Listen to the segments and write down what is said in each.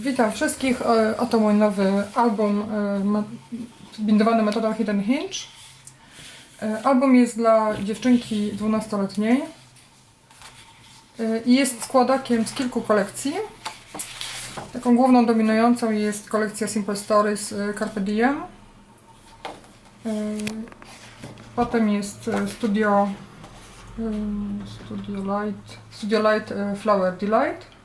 Witam wszystkich. E, Oto mój nowy album e, bindowany metodą Hidden Hinge. E, Album jest dla dziewczynki 12-letniej E, i jest składakiem z kilku kolekcji. Taką główną dominującą jest kolekcja Simple Stories Carpe Diem. Potem jest Studio Studio Light Studio Light Flower Delight.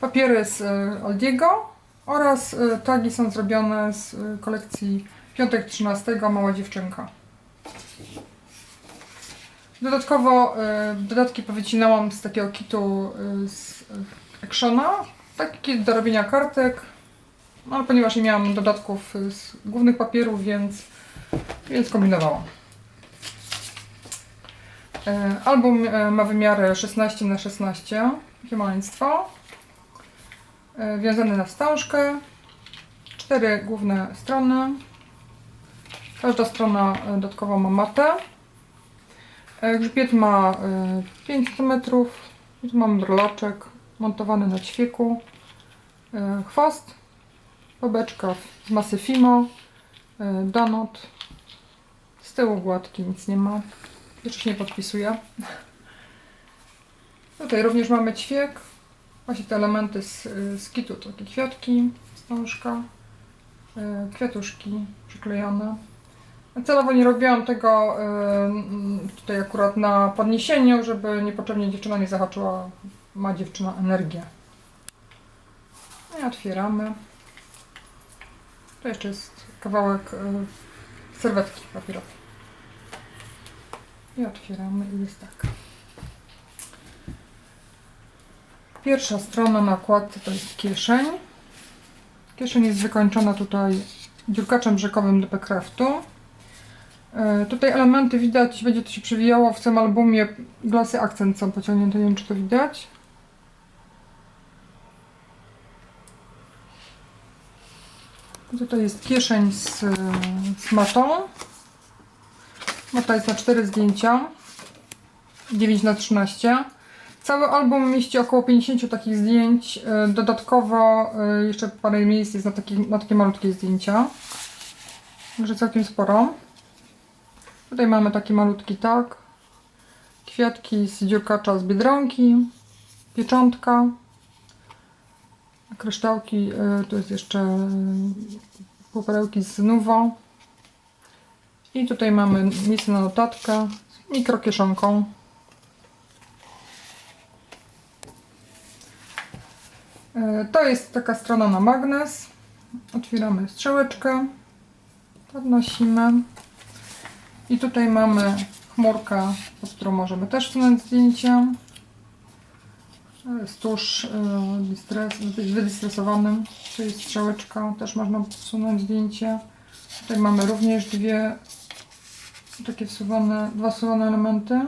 Papiery z e, Aldiego oraz e, tagi są zrobione z e, kolekcji Piątek 13 Mała Dziewczynka. Dodatkowo e, dodatki powycinałam z takiego kitu e, z e, Actiona. Taki kit do robienia kartek. No, ale ponieważ nie miałam dodatków e, z głównych papierów, więc, więc kombinowałam. E, Album e, ma wymiary 16 na 16 takie E, Wiązany na wstążkę. Cztery główne strony. Każda strona e, dodatkowo ma matę. E, Grzbiet ma e, 5 cm. Tu mamy brloczek montowany na ćwieku. Chwost. Bobeczka z masy Fimo. Donut. Z tyłu gładki nic nie ma. Jeszcze się nie podpisuje. Tutaj również mamy ćwiek. Właśnie te elementy z, z kitu, takie kwiatki, wstążka, y, kwiatuszki przyklejone. Celowo nie robiłam tego y, tutaj akurat na podniesieniu, żeby niepotrzebnie dziewczyna nie zahaczyła, ma dziewczyna energię. No i otwieramy. To jeszcze jest kawałek y, serwetki papierowej. I otwieramy i jest tak. Pierwsza strona nakładce to jest kieszeń. Kieszeń jest wykończona tutaj dziurkaczem rzekowym do Craftu. E, Tutaj elementy widać, będzie to się przewijało w tym albumie. Glasy akcent są pociągnięte, nie wiem czy to widać. Tutaj jest kieszeń z, z matą. Mata jest na 4 zdjęcia. 9 na 13. Cały album mieści około 50 takich zdjęć. E, Dodatkowo e, jeszcze parę miejsc jest na, na takie malutkie zdjęcia. Także całkiem sporo. Tutaj mamy taki malutki tak. Kwiatki z dziurkacza z Biedronki. Pieczątka. Kryształki. e, Tu jest jeszcze półperełki z Nuvo. I tutaj mamy miejsce na notatkę z mikrokieszonką. To jest taka strona na magnes. Otwieramy strzałeczkę, podnosimy i tutaj mamy chmurkę, pod którą możemy też wsunąć zdjęcie. To tusz e, distres, wydistresowany, tu jest strzałeczka, też można wsunąć zdjęcie. Tutaj mamy również dwie takie wsuwane, dwa wsuwane elementy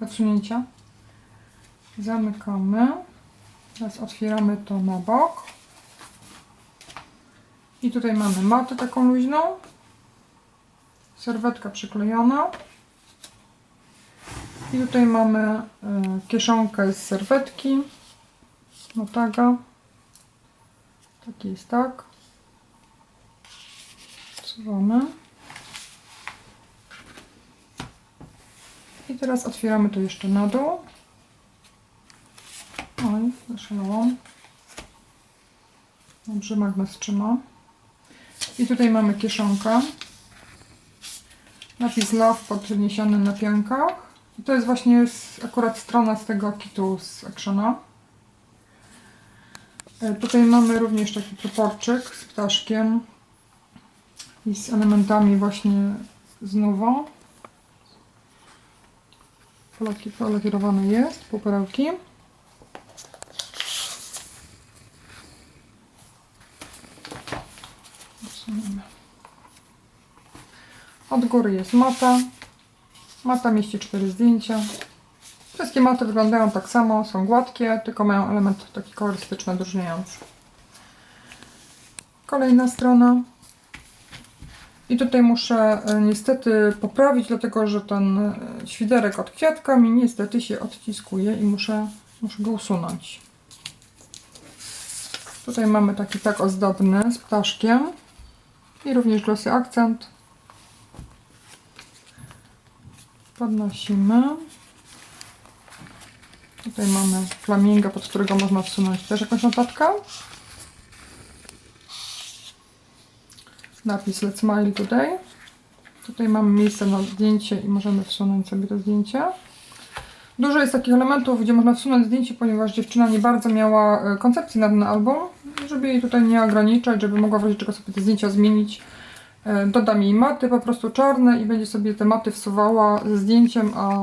do wsunięcia. Zamykamy. Teraz otwieramy to na bok. I tutaj mamy matę taką luźną. Serwetka przyklejona. I tutaj mamy y, kieszonkę z serwetki. No taga. Taki jest tak. Wsuwamy. I teraz otwieramy to jeszcze na dół. Zaszalałam. Dobrze, magnes trzyma. I tutaj mamy kieszonkę. Napis Love podniesiony na piankach. I to jest właśnie z, akurat strona z tego kitu z Actiona. E, Tutaj mamy również taki proporczyk z ptaszkiem i z elementami właśnie z. Polaki- Polakierowany jest, półperełki. Od góry jest mata. Mata mieści cztery zdjęcia. Wszystkie maty wyglądają tak samo, są gładkie, tylko mają element taki kolorystyczny, odróżniający. Kolejna strona. I tutaj muszę e, niestety poprawić, dlatego że ten e, świderek od kwiatka mi niestety się odciskuje i muszę, muszę go usunąć. Tutaj mamy taki tak ozdobny z ptaszkiem i również glosy akcent. Podnosimy. Tutaj mamy flamingo, pod którego można wsunąć też jakąś notatkę. Napis Let's Smile Today. Tutaj mamy miejsce na zdjęcie i możemy wsunąć sobie to zdjęcie. Dużo jest takich elementów, gdzie można wsunąć zdjęcie, ponieważ dziewczyna nie bardzo miała e, koncepcji na ten album, żeby jej tutaj nie ograniczać, żeby mogła w razie czego sobie te zdjęcia zmienić. E, Dodam jej maty po prostu czarne i będzie sobie te maty wsuwała ze zdjęciem, a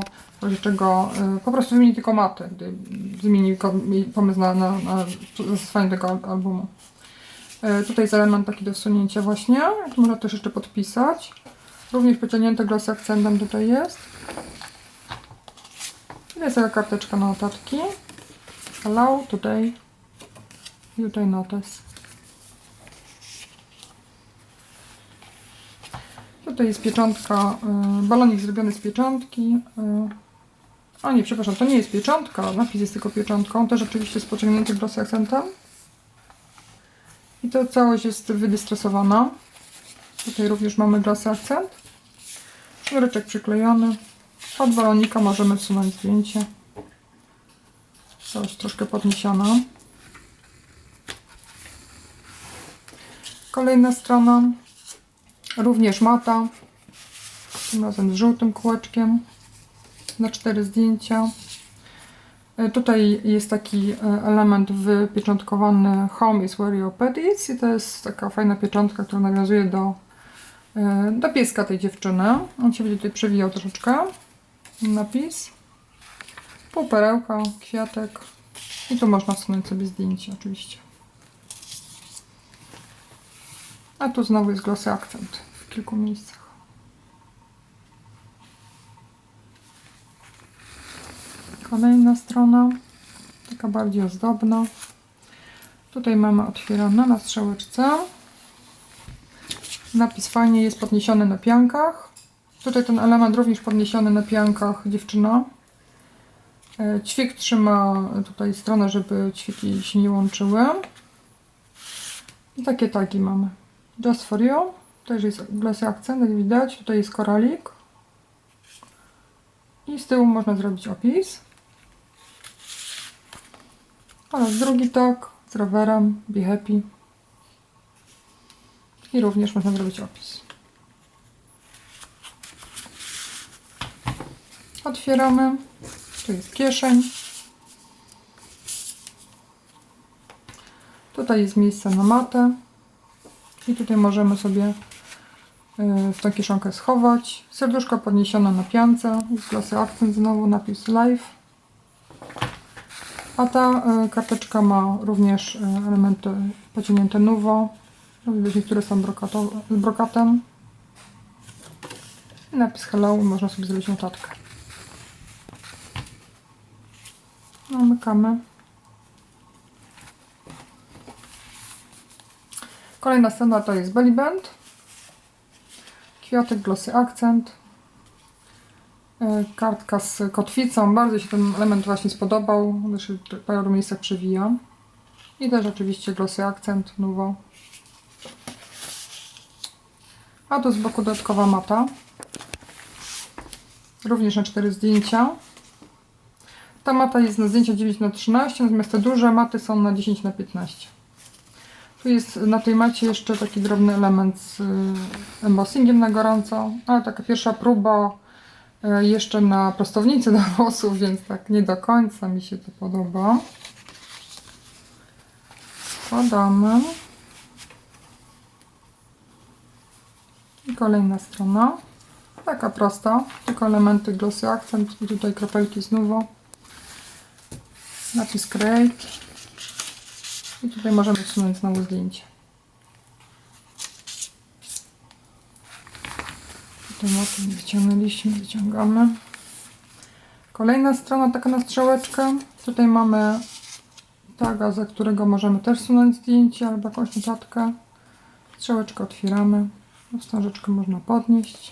czego e, po prostu wymieni tylko maty, gdy zmieni pomysł na, na, na zastosowanie tego al- albumu. E, Tutaj jest element taki do wsunięcia właśnie, można też jeszcze podpisać. Również pociągnięte głosy akcentem tutaj jest. I jest taka karteczka na notatki. Allow. I tutaj notes. Tutaj jest pieczątka, y, balonik zrobiony z pieczątki. y. A nie, przepraszam, to nie jest pieczątka, napis jest tylko pieczątką. Też oczywiście z pociągniętym głosy akcentem. I to całość jest wydystresowana. Tutaj również mamy głosy akcent. Sznureczek przyklejony. Od balonika możemy wsunąć zdjęcie. Całość troszkę podniesiona. Kolejna strona. Również mata. Tym razem z żółtym kółeczkiem. Na cztery zdjęcia. E, Tutaj jest taki e, element wypieczątkowany Home is where your pet is i to jest taka fajna pieczątka, która nawiązuje do, e, do pieska tej dziewczyny. On się będzie tutaj przewijał troszeczkę. Napis. Półperełka, kwiatek. I tu można wsunąć sobie zdjęcie oczywiście. A tu znowu jest glosy akcent w kilku miejscach. Kolejna strona, taka bardziej ozdobna. Tutaj mamy otwierane na strzałeczce. Napis fajnie jest podniesiony na piankach. Tutaj ten element również podniesiony na piankach dziewczyna. E, Ćwik trzyma tutaj stronę, żeby ćwiki się nie łączyły. I takie tagi mamy. Just for you. Też jest glosy akcent, jak widać. Tutaj jest koralik. I z tyłu można zrobić opis. Oraz drugi tag z rowerem, be happy. I również można zrobić opis. Otwieramy. Tu jest kieszeń. Tutaj jest miejsce na matę. I tutaj możemy sobie y, w tą kieszonkę schować. Serduszko podniesione na piance. Jest klasy akcent znowu, napis live. A ta y, karteczka ma również y, elementy pociągnięte. No, Widać, niektóre są z brokatem. I napis hello. Można sobie zrobić notatkę. Zamykamy. Kolejna strona to jest belly band. Kwiatek, glosy akcent. E, Kartka z kotwicą. Bardzo się ten element właśnie spodobał. Się w paru miejscach przewija. I też oczywiście glosy akcent, nuwo. A tu z boku dodatkowa mata. Również na cztery zdjęcia. Ta mata jest na zdjęcia 9 na 13 natomiast te duże maty są na 10 na 15 Tu jest na tej macie jeszcze taki drobny element z y, embossingiem na gorąco, ale taka pierwsza próba y, jeszcze na prostownicy do włosów, więc tak nie do końca mi się to podoba. Składamy. I kolejna strona. Taka prosta, tylko elementy glosy akcent i tutaj kropelki znowu. Napis create. I tutaj możemy wsunąć znowu zdjęcie. Tutaj o tym wyciągnęliśmy, wyciągamy. Kolejna strona taka na strzałeczkę. Tutaj mamy taga, za którego możemy też wsunąć zdjęcie albo jakąś notatkę. Strzałeczkę otwieramy. Wstążeczkę można podnieść.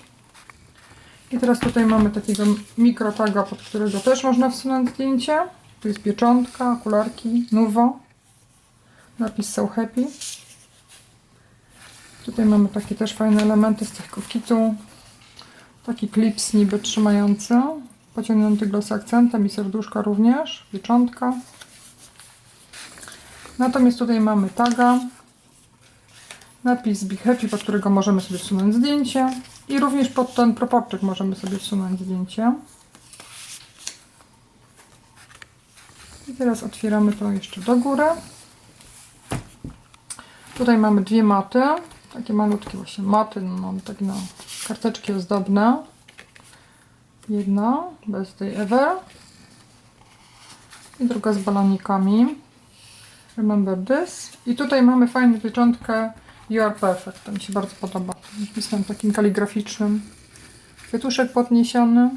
I teraz tutaj mamy takiego mikrotaga, pod którego też można wsunąć zdjęcie. Tu jest pieczątka, okularki, nuwo. Napis So Happy. Tutaj mamy takie też fajne elementy z tego kitu. Taki klips niby trzymający. Pociągnięty gloss akcentem i serduszka również. Pieczątka. Natomiast tutaj mamy taga. Napis Be Happy, pod którego możemy sobie wsunąć zdjęcie. I również pod ten proporczyk możemy sobie wsunąć zdjęcie. I teraz otwieramy to jeszcze do góry. Tutaj mamy dwie maty. Takie malutkie właśnie maty, no, mam takie no, karteczki ozdobne. Jedna, Birthday Ever. I druga z balonikami. Remember this. I tutaj mamy fajną pieczątkę You are perfect. To mi się bardzo podoba. Pisem takim kaligraficznym. Kwiatuszek podniesiony.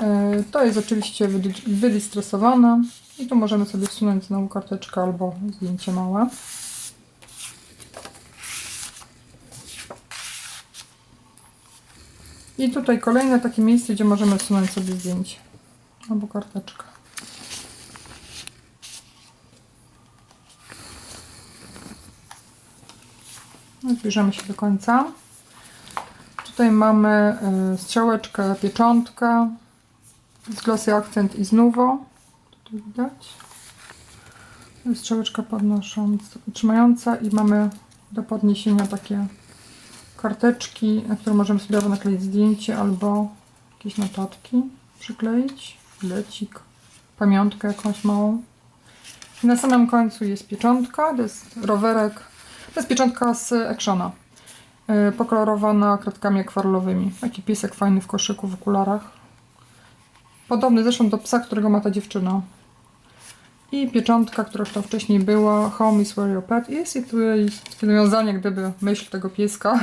E, To jest oczywiście wydi- wydistresowane. I tu możemy sobie wsunąć znowu karteczkę albo zdjęcie małe. I tutaj kolejne takie miejsce, gdzie możemy wsunąć sobie zdjęcie albo karteczkę. No, Zbliżamy się do końca. Tutaj mamy y, strzałeczkę, pieczątkę z Glossy Accent i z Nuvo. Tutaj widać. Jest strzałeczka podnosząca, trzymająca i mamy do podniesienia takie karteczki, na które możemy sobie albo nakleić zdjęcie, albo jakieś notatki przykleić, lecik, pamiątkę jakąś małą. I na samym końcu jest pieczątka, to jest rowerek, to jest pieczątka z Actiona, yy, pokolorowana kredkami akwarelowymi. Taki piesek fajny w koszyku, w okularach. Podobny zresztą do psa, którego ma ta dziewczyna. I pieczątka, która już tam wcześniej była, Home is where your pet is. I tu jest nawiązanie, gdyby myśl tego pieska.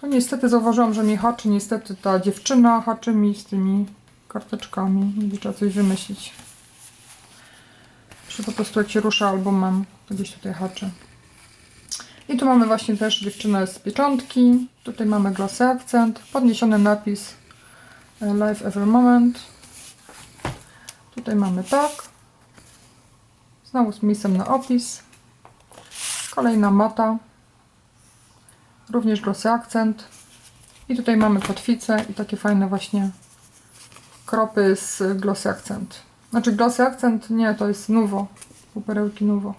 To niestety zauważyłam, że mnie haczy niestety ta dziewczyna haczy mi z tymi karteczkami. Będzie trzeba coś wymyślić. Że po prostu jak się rusza albumem, to gdzieś tutaj haczy. I tu mamy właśnie też dziewczynę z pieczątki. Tutaj mamy glossy akcent, podniesiony napis e, Life Every Moment. Tutaj mamy tak. Znowu z miejscem na opis. Kolejna mata. Również glossy akcent. I tutaj mamy kotwicę i takie fajne właśnie kropy z glossy akcent. Znaczy glossy akcent nie, to jest Nuvo. Perełki Nuvo.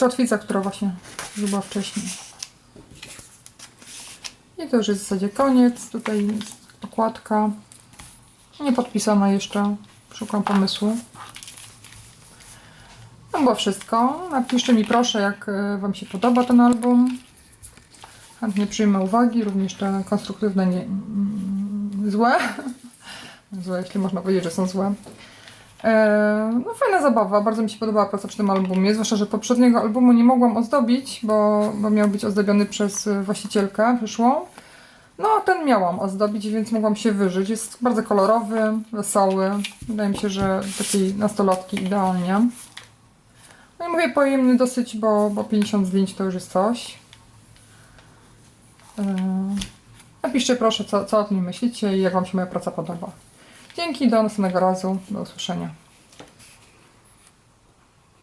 Kotwica, która właśnie była wcześniej. I to już jest w zasadzie koniec. Tutaj jest okładka. Nie podpisana jeszcze. Szukam pomysłu. Było wszystko. Napiszcie mi proszę, jak e, Wam się podoba ten album. Chętnie przyjmę uwagi, również te konstruktywne, nie, mm, złe. Złe, jeśli można powiedzieć, że są złe. E, No fajna zabawa, bardzo mi się podobała praca przy tym albumie, zwłaszcza, że poprzedniego albumu nie mogłam ozdobić, bo, bo miał być ozdobiony przez e, właścicielkę przyszłą. No, ten miałam ozdobić, więc mogłam się wyżyć. Jest bardzo kolorowy, wesoły. Wydaje mi się, że takiej nastolatki idealnie. No i mówię pojemny dosyć, bo, bo 50 zdjęć to już jest coś. Yy, Napiszcie proszę, co, co o tym myślicie i jak Wam się moja praca podoba. Dzięki, do następnego razu. Do usłyszenia.